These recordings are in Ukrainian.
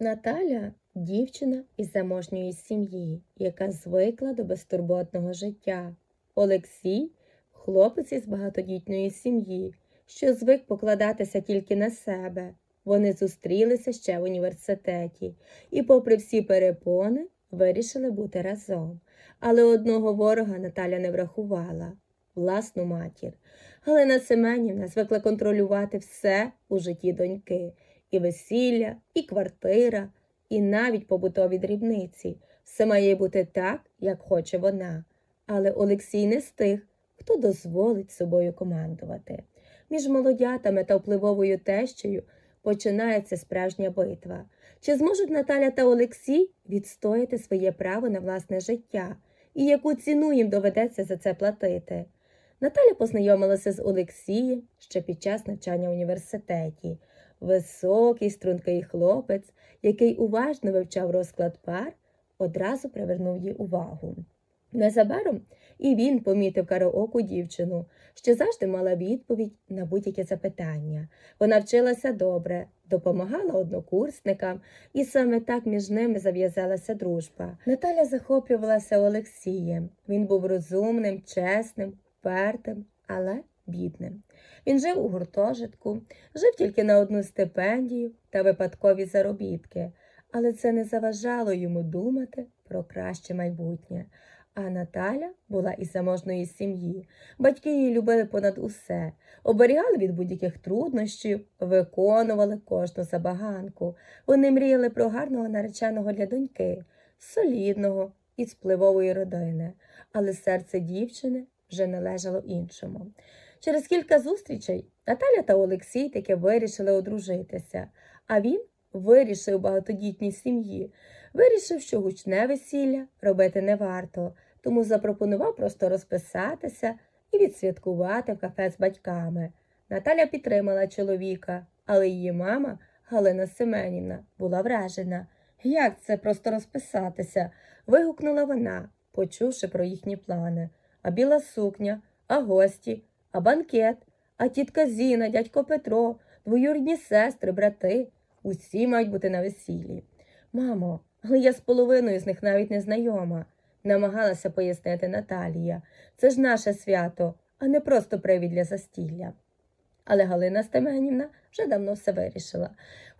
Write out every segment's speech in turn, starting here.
Наталя дівчина із заможньої сім'ї, яка звикла до безтурботного життя. Олексій хлопець із багатодітної сім'ї, що звик покладатися тільки на себе. Вони зустрілися ще в університеті і, попри всі перепони, вирішили бути разом. Але одного ворога Наталя не врахувала власну матір. Галина Семенівна звикла контролювати все у житті доньки і весілля, і квартира, і навіть побутові дрібниці. Все має бути так, як хоче вона. Але Олексій не з тих, хто дозволить собою командувати. Між молодятами та впливовою тещею починається справжня битва. Чи зможуть Наталя та Олексій відстояти своє право на власне життя, і яку ціну їм доведеться за це платити? Наталя познайомилася з Олексієм ще під час навчання в університеті. Високий, стрункий хлопець, який уважно вивчав розклад пар, одразу привернув їй увагу. Незабаром і він помітив караоку дівчину, що завжди мала відповідь на будь-яке запитання. Вона вчилася добре, допомагала однокурсникам, і саме так між ними зав'язалася дружба. Наталя захоплювалася Олексієм. Він був розумним, чесним, впертим, але бідним. Він жив у гуртожитку, жив тільки на одну стипендію та випадкові заробітки, але це не заважало йому думати про краще майбутнє. А Наталя була із заможної сім'ї. Батьки її любили понад усе, оберігали від будь-яких труднощів, виконували кожну забаганку. Вони мріяли про гарного нареченого для доньки, солідного із впливової родини, але серце дівчини вже належало іншому. Через кілька зустрічей Наталя та Олексій таки вирішили одружитися, а він вирішив багатодітній сім'ї, вирішив, що гучне весілля робити не варто, тому запропонував просто розписатися і відсвяткувати в кафе з батьками. Наталя підтримала чоловіка, але її мама, Галина Семенівна, була вражена. Як це просто розписатися? вигукнула вона, почувши про їхні плани. А біла сукня, а гості, а банкет, а тітка Зіна, дядько Петро, двоюрідні сестри, брати. Усі мають бути на весіллі. Мамо, але я з половиною з них навіть не знайома, намагалася пояснити Наталія. Це ж наше свято, а не просто привід для застілля. Але Галина Стеменівна вже давно все вирішила.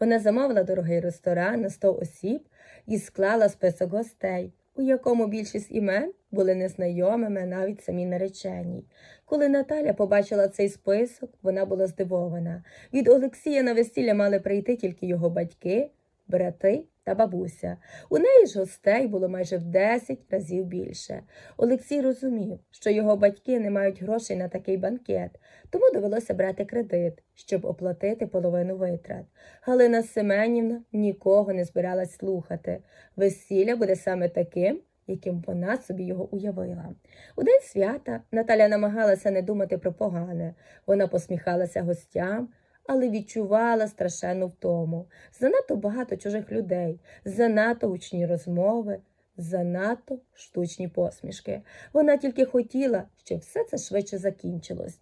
Вона замовила дорогий ресторан на 100 осіб і склала список гостей, у якому більшість імен були незнайомими навіть самі нареченій. Коли Наталя побачила цей список, вона була здивована. Від Олексія на весілля мали прийти тільки його батьки, брати та бабуся. У неї ж гостей було майже в 10 разів більше. Олексій розумів, що його батьки не мають грошей на такий банкет, тому довелося брати кредит, щоб оплатити половину витрат. Галина Семенівна нікого не збиралась слухати. Весілля буде саме таким, яким вона собі його уявила. У день свята Наталя намагалася не думати про погане. Вона посміхалася гостям, але відчувала страшенну втому. Занадто багато чужих людей, занадто гучні розмови, занадто штучні посмішки. Вона тільки хотіла, щоб все це швидше закінчилось.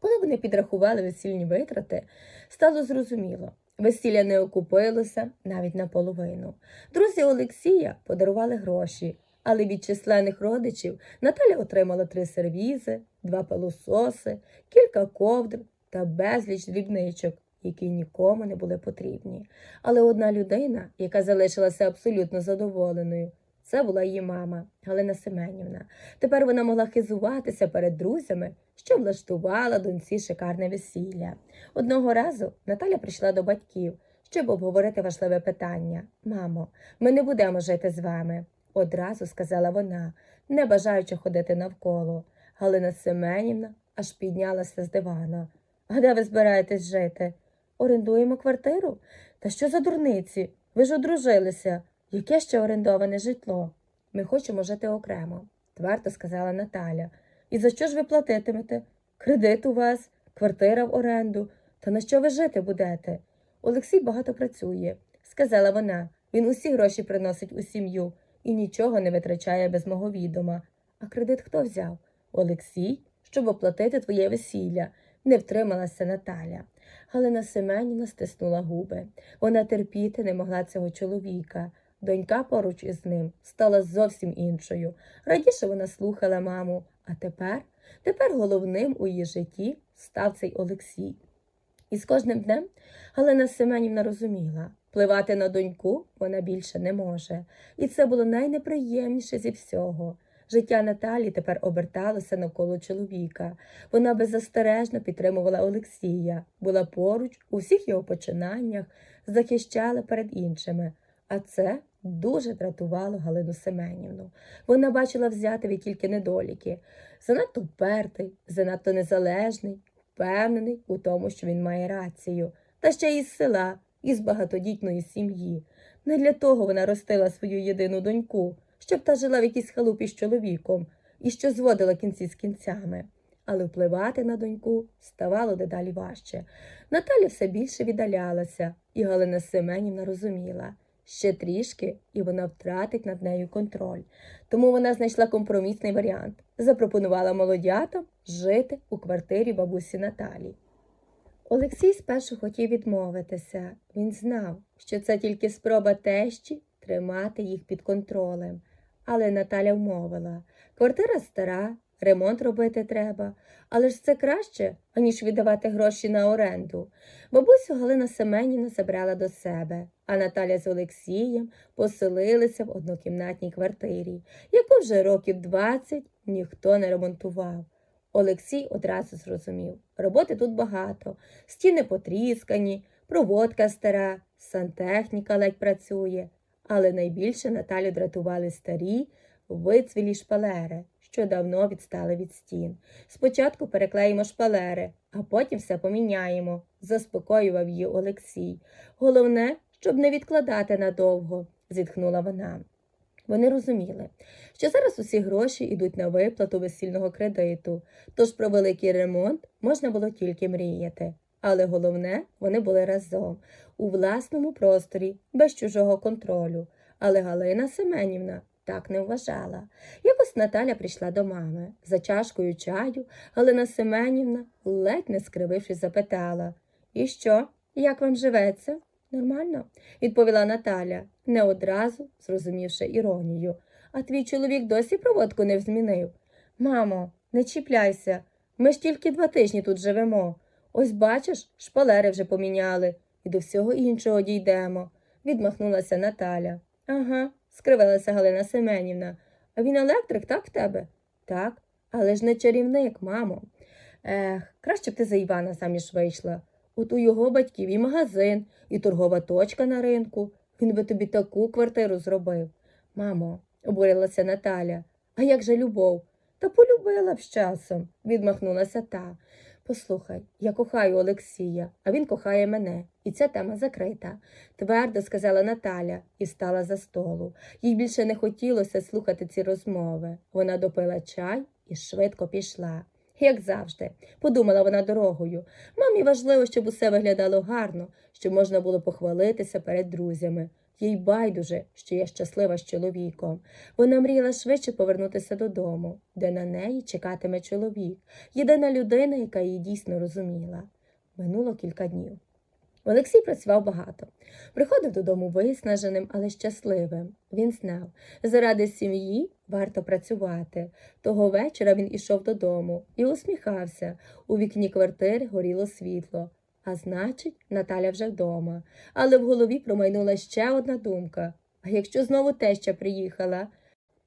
Коли вони підрахували весільні витрати, стало зрозуміло. Весілля не окупилося навіть наполовину. Друзі Олексія подарували гроші, але від численних родичів Наталя отримала три сервізи, два пилососи, кілька ковдр та безліч дрібничок, які нікому не були потрібні. Але одна людина, яка залишилася абсолютно задоволеною, це була її мама Галина Семенівна. Тепер вона могла хизуватися перед друзями, що влаштувала доньці шикарне весілля. Одного разу Наталя прийшла до батьків, щоб обговорити важливе питання. Мамо, ми не будемо жити з вами, одразу сказала вона, не бажаючи ходити навколо. Галина Семенівна аж піднялася з дивана. А де ви збираєтесь жити? Орендуємо квартиру? Та що за дурниці? Ви ж одружилися. Яке ще орендоване житло? Ми хочемо жити окремо, твердо сказала Наталя. І за що ж ви платитимете? Кредит у вас, квартира в оренду. Та на що ви жити будете? Олексій багато працює, сказала вона. Він усі гроші приносить у сім'ю і нічого не витрачає без мого відома. А кредит хто взяв? Олексій, щоб оплатити твоє весілля, не втрималася Наталя. Галина Семенівна стиснула губи. Вона терпіти не могла цього чоловіка. Донька поруч із ним стала зовсім іншою. Радіше вона слухала маму, а тепер, тепер головним у її житті став цей Олексій. І з кожним днем Галина Семенівна розуміла, впливати на доньку вона більше не може. І це було найнеприємніше зі всього. Життя Наталі тепер оберталося навколо чоловіка. Вона беззастережно підтримувала Олексія, була поруч у всіх його починаннях, захищала перед іншими. А це дуже дратувало Галину Семенівну. Вона бачила взятові тільки недоліки. Занадто впертий, занадто незалежний, впевнений у тому, що він має рацію, та ще й із села, із багатодітної сім'ї. Не для того вона ростила свою єдину доньку, щоб та жила в якійсь халупі з чоловіком і що зводила кінці з кінцями. Але впливати на доньку ставало дедалі важче. Наталя все більше віддалялася, і Галина Семенівна розуміла, ще трішки, і вона втратить над нею контроль. Тому вона знайшла компромісний варіант, запропонувала молодятам жити у квартирі бабусі Наталі. Олексій спершу хотів відмовитися. Він знав, що це тільки спроба тещі тримати їх під контролем. Але Наталя вмовила квартира стара, ремонт робити треба, але ж це краще, аніж віддавати гроші на оренду. Бабусю Галина Семенівна забрала до себе, а Наталя з Олексієм поселилися в однокімнатній квартирі, яку вже років 20 ніхто не ремонтував. Олексій одразу зрозумів роботи тут багато, стіни потріскані, проводка стара, сантехніка ледь працює. Але найбільше Наталю дратували старі, вицвілі шпалери, що давно відстали від стін. Спочатку переклеїмо шпалери, а потім все поміняємо, заспокоював її Олексій. Головне, щоб не відкладати надовго, зітхнула вона. Вони розуміли, що зараз усі гроші йдуть на виплату весільного кредиту, тож про великий ремонт можна було тільки мріяти. Але головне, вони були разом, у власному просторі, без чужого контролю. Але Галина Семенівна так не вважала. Якось Наталя прийшла до мами. За чашкою чаю Галина Семенівна, ледь не скривившись, запитала І що, як вам живеться? Нормально, відповіла Наталя, не одразу зрозумівши іронію. А твій чоловік досі проводку не змінив. Мамо, не чіпляйся. Ми ж тільки два тижні тут живемо. Ось бачиш, шпалери вже поміняли, і до всього іншого дійдемо, відмахнулася Наталя. Ага, скривилася Галина Семенівна. А він електрик, так в тебе? Так, але ж не чарівник, мамо. Ех, краще б ти за Івана заміж вийшла. От у його батьків і магазин, і торгова точка на ринку. Він би тобі таку квартиру зробив. Мамо, обурилася Наталя. А як же любов? Та полюбила б з часом, відмахнулася та. Послухай, я кохаю Олексія, а він кохає мене, і ця тема закрита, твердо сказала Наталя і стала за столу. Їй більше не хотілося слухати ці розмови. Вона допила чай і швидко пішла. Як завжди, подумала вона дорогою. Мамі важливо, щоб усе виглядало гарно, щоб можна було похвалитися перед друзями. Їй байдуже, що я щаслива з чоловіком. Вона мріяла швидше повернутися додому, де на неї чекатиме чоловік, єдина людина, яка її дійсно розуміла. Минуло кілька днів. Олексій працював багато. Приходив додому виснаженим, але щасливим. Він знав, заради сім'ї варто працювати. Того вечора він ішов додому і усміхався. У вікні квартири горіло світло. А значить, Наталя вже вдома. Але в голові промайнула ще одна думка. А якщо знову теща приїхала?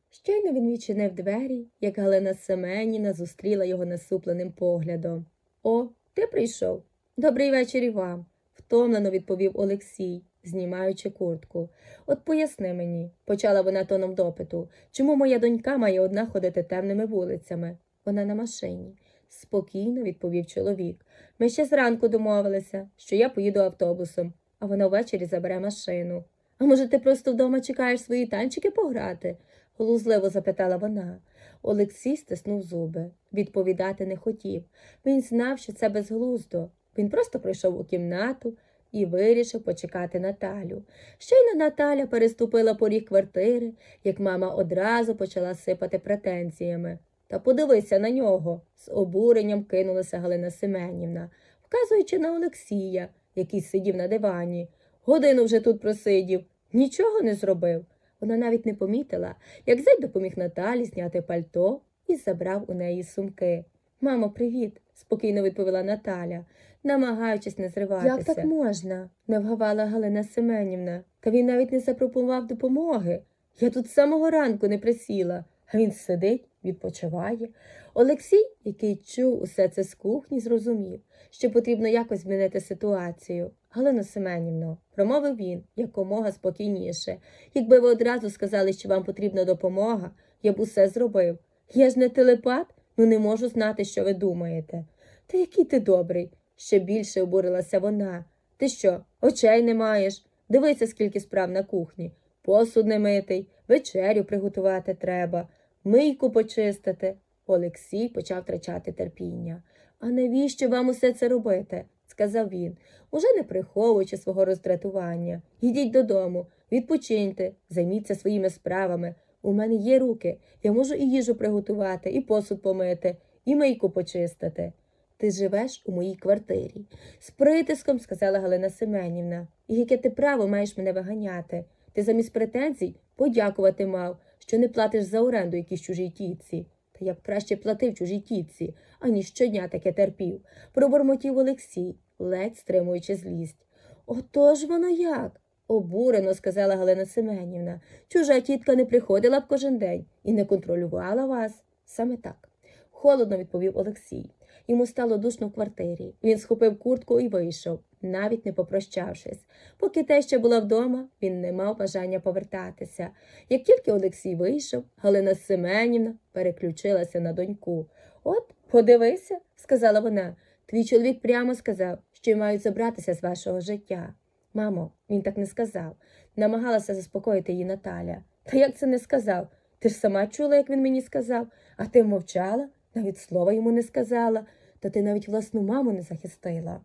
Щойно він відчинив двері, як Галина Семеніна зустріла його насупленим поглядом. О, ти прийшов? Добрий вечір і вам, втомлено відповів Олексій, знімаючи куртку. От поясни мені, почала вона тоном допиту, чому моя донька має одна ходити темними вулицями? Вона на машині. Спокійно відповів чоловік. Ми ще зранку домовилися, що я поїду автобусом, а вона ввечері забере машину. А може, ти просто вдома чекаєш свої танчики пограти? глузливо запитала вона. Олексій стиснув зуби. Відповідати не хотів. Він знав, що це безглуздо. Він просто прийшов у кімнату і вирішив почекати Наталю. Щойно Наталя переступила поріг квартири, як мама одразу почала сипати претензіями. Та подивися на нього, з обуренням кинулася Галина Семенівна. вказуючи на Олексія, який сидів на дивані. Годину вже тут просидів, нічого не зробив. Вона навіть не помітила, як зять допоміг Наталі зняти пальто і забрав у неї сумки. Мамо, привіт, спокійно відповіла Наталя, намагаючись не зриватися. Як так можна? не вгавала Галина Семенівна. Та він навіть не запропонував допомоги. Я тут з самого ранку не присіла, а він сидить, відпочиває. Олексій, який чув усе це з кухні, зрозумів, що потрібно якось змінити ситуацію. Галина Семенівно, промовив він якомога спокійніше. Якби ви одразу сказали, що вам потрібна допомога, я б усе зробив. Я ж не телепат, ну не можу знати, що ви думаєте. Та який ти добрий, ще більше обурилася вона. Ти що, очей не маєш? Дивися, скільки справ на кухні. Посуд не митий, вечерю приготувати треба, мийку почистити. Олексій почав втрачати терпіння. А навіщо вам усе це робити? сказав він, уже не приховуючи свого роздратування. Йдіть додому, відпочиньте, займіться своїми справами. У мене є руки, я можу і їжу приготувати, і посуд помити, і мийку почистити. Ти живеш у моїй квартирі. З притиском сказала Галина Семенівна. І яке ти право маєш мене виганяти? Ти замість претензій подякувати мав, що не платиш за оренду якійсь чужій тітці. Та я б краще платив чужій тітці, аніж щодня таке терпів, пробормотів Олексій, ледь стримуючи злість. Отож воно як? Обурено сказала Галина Семенівна. Чужа тітка не приходила б кожен день і не контролювала вас. Саме так. Холодно відповів Олексій. Йому стало душно в квартирі. Він схопив куртку і вийшов, навіть не попрощавшись. Поки теща була вдома, він не мав бажання повертатися. Як тільки Олексій вийшов, Галина Семенівна переключилася на доньку. От, подивися, сказала вона. Твій чоловік прямо сказав, що й мають забратися з вашого життя. Мамо, він так не сказав. Намагалася заспокоїти її Наталя. Та як це не сказав? Ти ж сама чула, як він мені сказав, а ти мовчала, навіть слова йому не сказала, та ти навіть власну маму не захистила.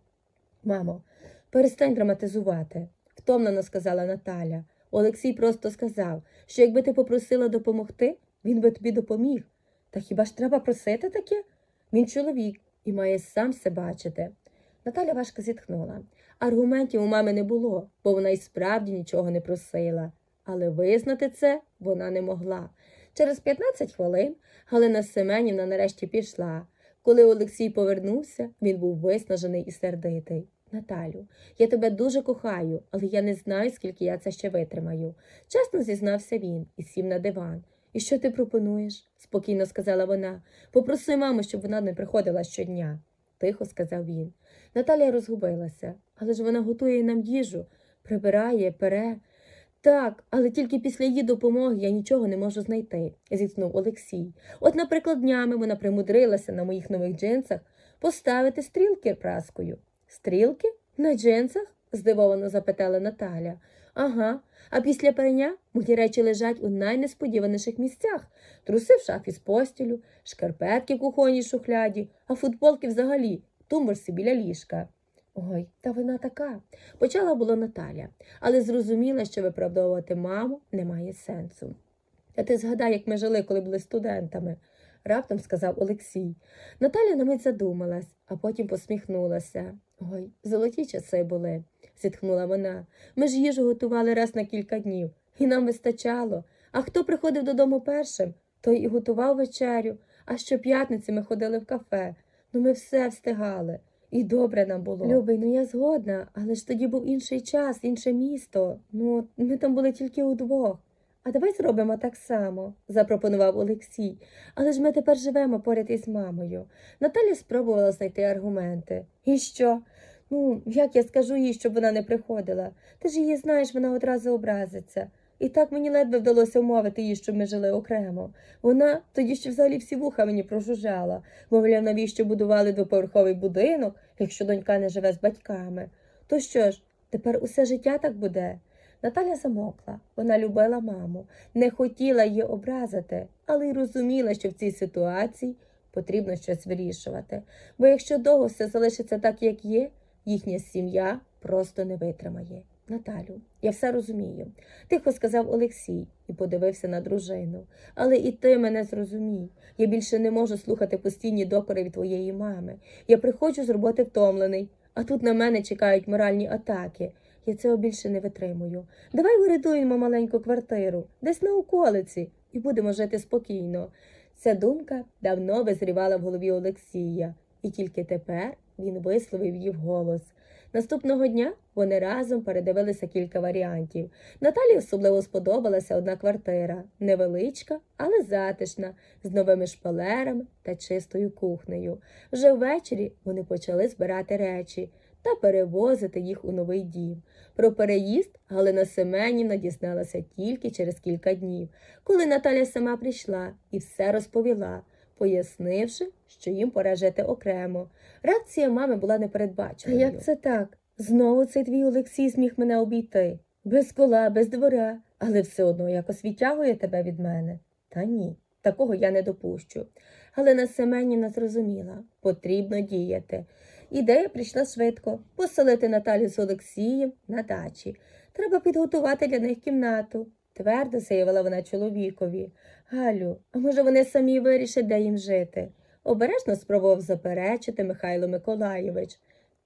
Мамо, перестань драматизувати, втомлено сказала Наталя. Олексій просто сказав, що якби ти попросила допомогти, він би тобі допоміг. Та хіба ж треба просити таке? Він чоловік і має сам все бачити. Наталя важко зітхнула. Аргументів у мами не було, бо вона й справді нічого не просила. Але визнати це вона не могла. Через 15 хвилин Галина Семенівна нарешті пішла. Коли Олексій повернувся, він був виснажений і сердитий. Наталю, я тебе дуже кохаю, але я не знаю, скільки я це ще витримаю. Чесно зізнався він і сів на диван. І що ти пропонуєш? спокійно сказала вона. Попроси маму, щоб вона не приходила щодня, тихо сказав він. Наталя розгубилася, але ж вона готує нам їжу, прибирає, пере. Так, але тільки після її допомоги я нічого не можу знайти, зітхнув Олексій. От, наприклад, днями вона примудрилася на моїх нових джинсах поставити стрілки праскою. Стрілки? На джинсах? здивовано запитала Наталя. Ага, а після переня мої речі лежать у найнесподіваніших місцях. Труси в шафі з постілю, шкарпетки в кухонній шухляді, а футболки взагалі в тумбурсі біля ліжка. Ой, та вона така. Почала було Наталя, але зрозуміла, що виправдовувати маму немає сенсу. Та ти згадай, як ми жили, коли були студентами, раптом сказав Олексій. Наталя на мить задумалась, а потім посміхнулася. Ой, золоті часи були, зітхнула вона. Ми ж їжу готували раз на кілька днів, і нам вистачало. А хто приходив додому першим, той і готував вечерю, а щоп'ятниці ми ходили в кафе. Ну ми все встигали. І добре нам було. Любий, ну я згодна, але ж тоді був інший час, інше місто. Ну, ми там були тільки удвох. А давай зробимо так само, запропонував Олексій. Але ж ми тепер живемо поряд із мамою. Наталя спробувала знайти аргументи. І що? Ну, як я скажу їй, щоб вона не приходила? Ти ж її знаєш, вона одразу образиться. І так мені ледве вдалося умовити її, щоб ми жили окремо. Вона тоді ще взагалі всі вуха мені прожужжала. Мовляв, навіщо будували двоповерховий будинок, якщо донька не живе з батьками. То що ж, тепер усе життя так буде? Наталя замокла. Вона любила маму, не хотіла її образити, але й розуміла, що в цій ситуації потрібно щось вирішувати. Бо якщо довго все залишиться так, як є, їхня сім'я просто не витримає. Наталю, я все розумію, тихо сказав Олексій і подивився на дружину. Але і ти мене зрозумій. Я більше не можу слухати постійні докори від твоєї мами. Я приходжу з роботи втомлений, а тут на мене чекають моральні атаки. Я цього більше не витримую. Давай вирядуємо маленьку квартиру, десь на околиці, і будемо жити спокійно. Ця думка давно визрівала в голові Олексія, і тільки тепер він висловив її вголос. Наступного дня вони разом передивилися кілька варіантів. Наталі особливо сподобалася одна квартира, невеличка, але затишна, з новими шпалерами та чистою кухнею. Вже ввечері вони почали збирати речі та перевозити їх у новий дім. Про переїзд Галина Семенівна дізналася тільки через кілька днів, коли Наталя сама прийшла і все розповіла, пояснивши, що їм пора жити окремо. Реакція мами була непередбаченою. А як це так? Знову цей твій Олексій зміг мене обійти. Без кола, без двора, але все одно якось відтягує тебе від мене. Та ні, такого я не допущу. Галина Семенівна зрозуміла, потрібно діяти. Ідея прийшла швидко поселити Наталю з Олексієм на дачі. Треба підготувати для них кімнату, твердо заявила вона чоловікові. Галю, а може вони самі вирішать, де їм жити? Обережно спробував заперечити Михайло Миколайович,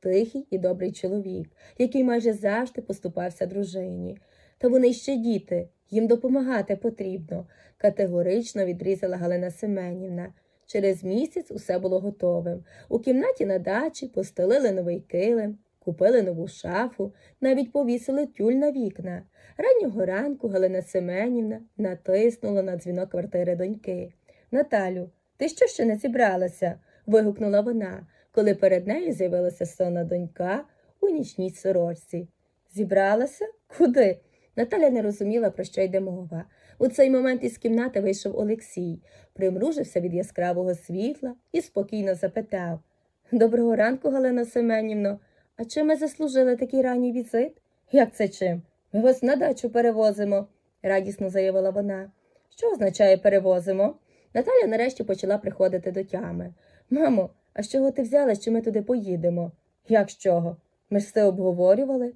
тихий і добрий чоловік, який майже завжди поступався дружині. Та вони ще діти, їм допомагати потрібно, категорично відрізала Галина Семенівна. Через місяць усе було готовим. У кімнаті на дачі постелили новий килим, купили нову шафу, навіть повісили тюль на вікна. Раннього ранку Галина Семенівна натиснула на дзвінок квартири доньки. Наталю, ти що ще не зібралася? вигукнула вона, коли перед нею з'явилася сонна донька у нічній сорочці. Зібралася? Куди? Наталя не розуміла, про що йде мова. У цей момент із кімнати вийшов Олексій, примружився від яскравого світла і спокійно запитав Доброго ранку, Галина Семенівно. А чим ми заслужили такий ранній візит? Як це чим? Ми вас на дачу перевозимо, радісно заявила вона. Що означає перевозимо? Наталя нарешті почала приходити до тями. Мамо, а з чого ти взяла, що ми туди поїдемо? Як з чого? Ми ж все обговорювали.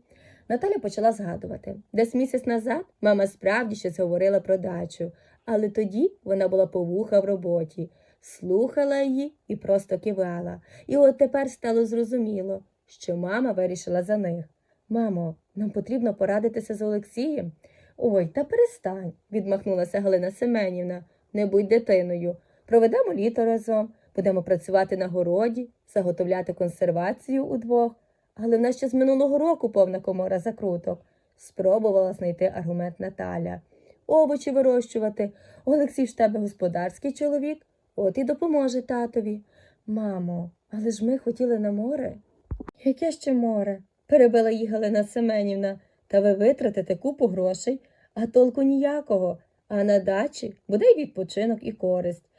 Наталя почала згадувати. Десь місяць назад мама справді щось говорила про дачу, але тоді вона була повуха в роботі, слухала її і просто кивала. І от тепер стало зрозуміло, що мама вирішила за них. Мамо, нам потрібно порадитися з Олексієм. Ой, та перестань, відмахнулася Галина Семенівна. Не будь дитиною. Проведемо літо разом, будемо працювати на городі, заготовляти консервацію удвох. Але в нас ще з минулого року повна комора закруток. Спробувала знайти аргумент Наталя. Овочі вирощувати. Олексій ж тебе господарський чоловік, от і допоможе татові. Мамо, але ж ми хотіли на море. Яке ще море? перебила її Галина Семенівна. Та ви витратите купу грошей, а толку ніякого. А на дачі буде й відпочинок і користь.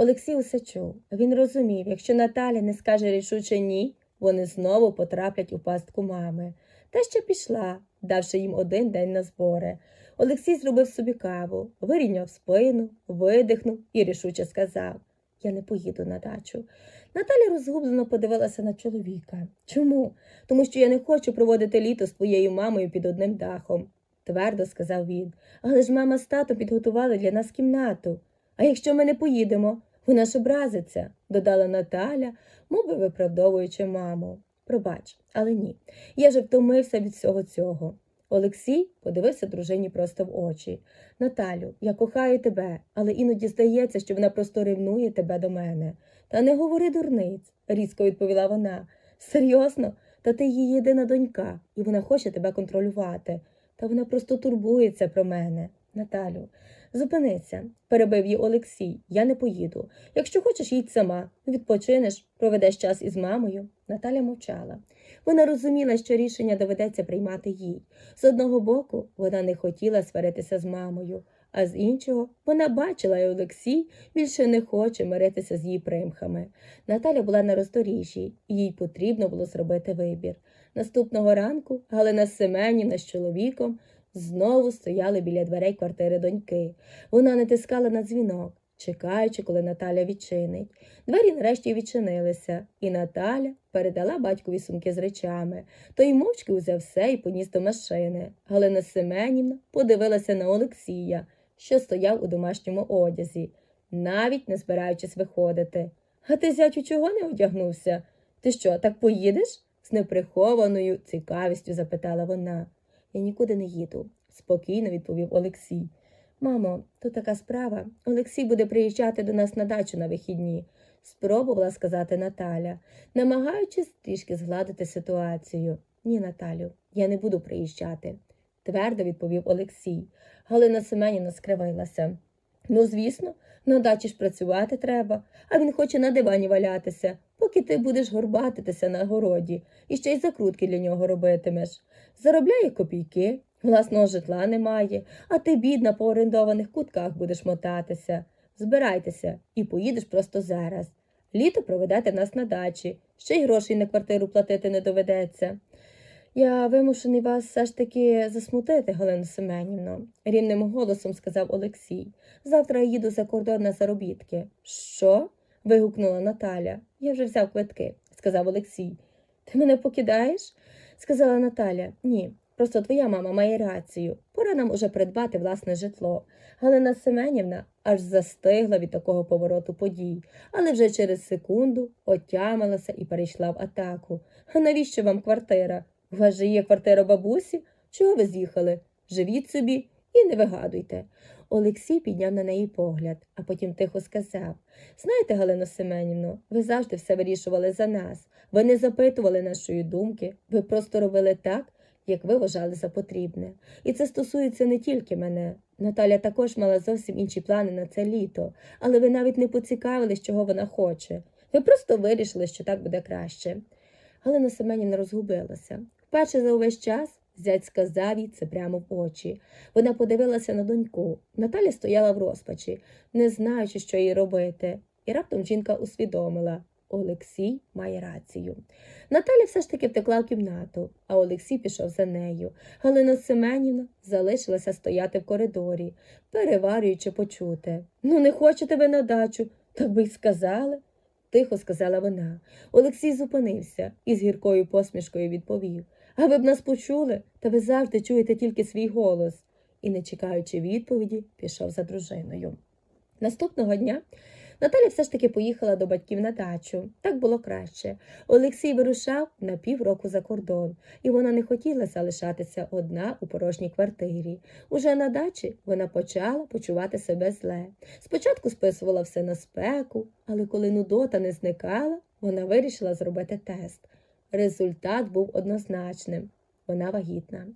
Олексій усе чув. Він розумів, якщо Наталя не скаже рішуче ні, вони знову потраплять у пастку мами. Та ще пішла, давши їм один день на збори. Олексій зробив собі каву, вирівняв спину, видихнув і рішуче сказав Я не поїду на дачу. Наталя розгублено подивилася на чоловіка. Чому? Тому що я не хочу проводити літо з твоєю мамою під одним дахом, твердо сказав він. Але ж мама з татом підготували для нас кімнату. А якщо ми не поїдемо, вона ж образиться, додала Наталя, мов би виправдовуючи маму. Пробач, але ні. Я же втомився від всього цього. Олексій подивився дружині просто в очі. Наталю, я кохаю тебе, але іноді здається, що вона просто ревнує тебе до мене. Та не говори дурниць, різко відповіла вона. Серйозно, та ти її єдина донька, і вона хоче тебе контролювати. Та вона просто турбується про мене. Наталю, зупинися, перебив її Олексій. Я не поїду. Якщо хочеш, їдь сама. Відпочинеш, проведеш час із мамою. Наталя мовчала. Вона розуміла, що рішення доведеться приймати їй. З одного боку, вона не хотіла сваритися з мамою, а з іншого вона бачила, і Олексій більше не хоче миритися з її примхами. Наталя була на роздоріжжі, і їй потрібно було зробити вибір. Наступного ранку Галина Семенівна з чоловіком знову стояли біля дверей квартири доньки. Вона натискала на дзвінок, чекаючи, коли Наталя відчинить. Двері нарешті відчинилися, і Наталя передала батькові сумки з речами. Той мовчки узяв все і поніс до машини. Галина Семенівна подивилася на Олексія, що стояв у домашньому одязі, навіть не збираючись виходити. А ти, зятю, чого не одягнувся? Ти що, так поїдеш? з неприхованою цікавістю запитала вона. Я нікуди не їду, спокійно відповів Олексій. Мамо, то така справа. Олексій буде приїжджати до нас на дачу на вихідні, спробувала сказати Наталя, намагаючись трішки згладити ситуацію. Ні, Наталю, я не буду приїжджати, твердо відповів Олексій. Галина Семенівна скривилася. Ну, звісно, на дачі ж працювати треба, а він хоче на дивані валятися, поки ти будеш горбатитися на городі і ще й закрутки для нього робитимеш. Заробляє копійки, власного житла немає, а ти, бідна, по орендованих кутках будеш мотатися. Збирайтеся і поїдеш просто зараз. Літо проведете нас на дачі, ще й грошей на квартиру платити не доведеться. Я вимушений вас все ж таки засмутити, Галина Семенівно, рівним голосом сказав Олексій. Завтра я їду за кордон на заробітки. Що? вигукнула Наталя. Я вже взяв квитки, сказав Олексій. Ти мене покидаєш? сказала Наталя. Ні, просто твоя мама має рацію. Пора нам уже придбати власне житло. Галина Семенівна аж застигла від такого повороту подій, але вже через секунду отямилася і перейшла в атаку. А навіщо вам квартира? У вас же є квартира бабусі? Чого ви з'їхали? Живіть собі і не вигадуйте. Олексій підняв на неї погляд, а потім тихо сказав Знаєте, Галино Семенівно, ви завжди все вирішували за нас. Ви не запитували нашої думки, ви просто робили так, як ви вважали за потрібне. І це стосується не тільки мене. Наталя також мала зовсім інші плани на це літо, але ви навіть не поцікавились, чого вона хоче. Ви просто вирішили, що так буде краще. Галина Семенівна розгубилася. Вперше за увесь час зять сказав їй це прямо в очі. Вона подивилася на доньку. Наталя стояла в розпачі, не знаючи, що їй робити. І раптом жінка усвідомила Олексій має рацію. Наталя все ж таки втекла в кімнату, а Олексій пішов за нею. Галина Семенівна залишилася стояти в коридорі, переварюючи почуте. Ну, не хочу тебе на дачу, так би й сказали. Тихо сказала вона. Олексій зупинився і з гіркою посмішкою відповів А ви б нас почули, та ви завжди чуєте тільки свій голос. І, не чекаючи відповіді, пішов за дружиною. Наступного дня Наталя все ж таки поїхала до батьків на дачу. Так було краще. Олексій вирушав на півроку за кордон, і вона не хотіла залишатися одна у порожній квартирі. Уже на дачі вона почала почувати себе зле. Спочатку списувала все на спеку, але коли нудота не зникала, вона вирішила зробити тест. Результат був однозначним. Вона вагітна.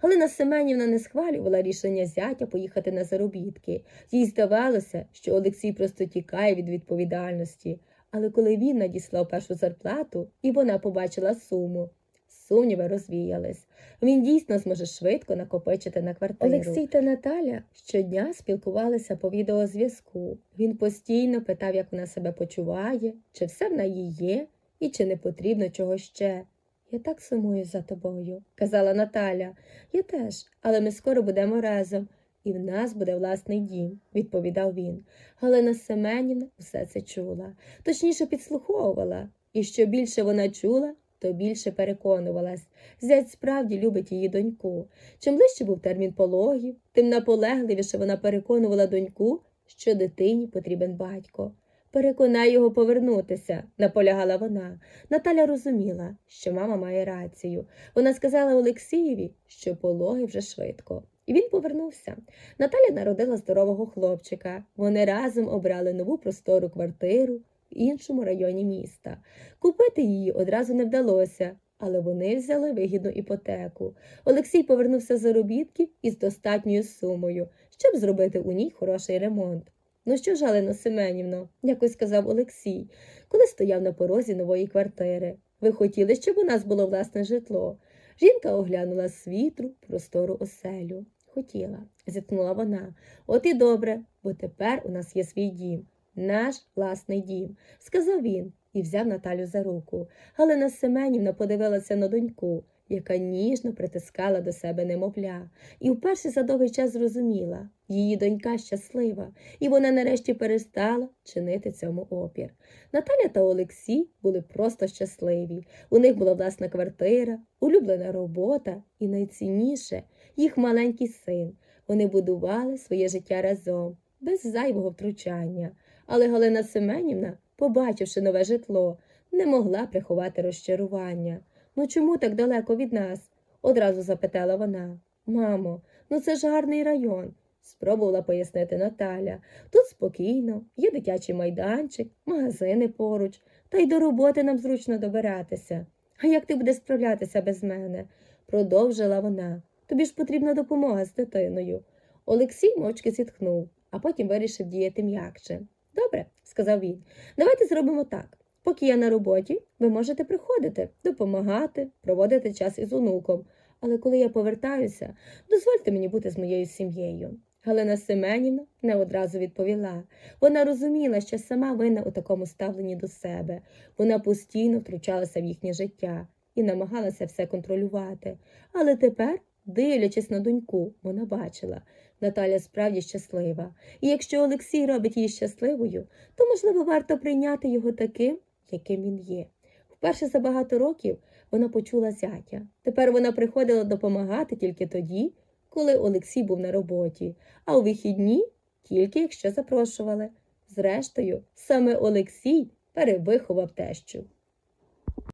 Галина Семенівна не схвалювала рішення зятя поїхати на заробітки. Їй здавалося, що Олексій просто тікає від відповідальності. Але коли він надіслав першу зарплату, і вона побачила суму, сумніви розвіялись. Він дійсно зможе швидко накопичити на квартиру. Олексій та Наталя щодня спілкувалися по відеозв'язку. Він постійно питав, як вона себе почуває, чи все в неї є і чи не потрібно чого ще. Я так сумую за тобою, казала Наталя. Я теж, але ми скоро будемо разом, і в нас буде власний дім, відповідав він. Галина Семенівна все це чула, точніше підслуховувала, і що більше вона чула, то більше переконувалась. Зять справді любить її доньку. Чим ближче був термін пологів, тим наполегливіше вона переконувала доньку, що дитині потрібен батько. Переконай його повернутися, наполягала вона. Наталя розуміла, що мама має рацію. Вона сказала Олексієві, що пологи вже швидко. І він повернувся. Наталя народила здорового хлопчика. Вони разом обрали нову простору квартиру в іншому районі міста. Купити її одразу не вдалося, але вони взяли вигідну іпотеку. Олексій повернувся з заробітків із достатньою сумою, щоб зробити у ній хороший ремонт. Ну що ж, Галино Семенівно, якось сказав Олексій, коли стояв на порозі нової квартири. Ви хотіли, щоб у нас було власне житло. Жінка оглянула світру, простору оселю. Хотіла, зіткнула вона. От і добре, бо тепер у нас є свій дім, наш власний дім, сказав він і взяв Наталю за руку. Галина Семенівна подивилася на доньку яка ніжно притискала до себе немовля, і вперше за довгий час зрозуміла, її донька щаслива, і вона нарешті перестала чинити цьому опір. Наталя та Олексій були просто щасливі. У них була власна квартира, улюблена робота і найцінніше їх маленький син. Вони будували своє життя разом, без зайвого втручання. Але Галина Семенівна, побачивши нове житло, не могла приховати розчарування. Ну чому так далеко від нас? одразу запитала вона. Мамо, ну це ж гарний район, спробувала пояснити Наталя. Тут спокійно, є дитячий майданчик, магазини поруч, та й до роботи нам зручно добиратися. А як ти будеш справлятися без мене? продовжила вона. Тобі ж потрібна допомога з дитиною. Олексій мовчки зітхнув, а потім вирішив діяти м'якше. Добре, сказав він. Давайте зробимо так. Поки я на роботі, ви можете приходити, допомагати, проводити час із онуком. Але коли я повертаюся, дозвольте мені бути з моєю сім'єю. Галина Семенівна не одразу відповіла. Вона розуміла, що сама винна у такому ставленні до себе. Вона постійно втручалася в їхнє життя і намагалася все контролювати. Але тепер, дивлячись на доньку, вона бачила, Наталя справді щаслива. І якщо Олексій робить її щасливою, то, можливо, варто прийняти його таким, яким він є. Вперше за багато років вона почула зятя. Тепер вона приходила допомагати тільки тоді, коли Олексій був на роботі, а у вихідні тільки якщо запрошували. Зрештою, саме Олексій перевиховав тещу.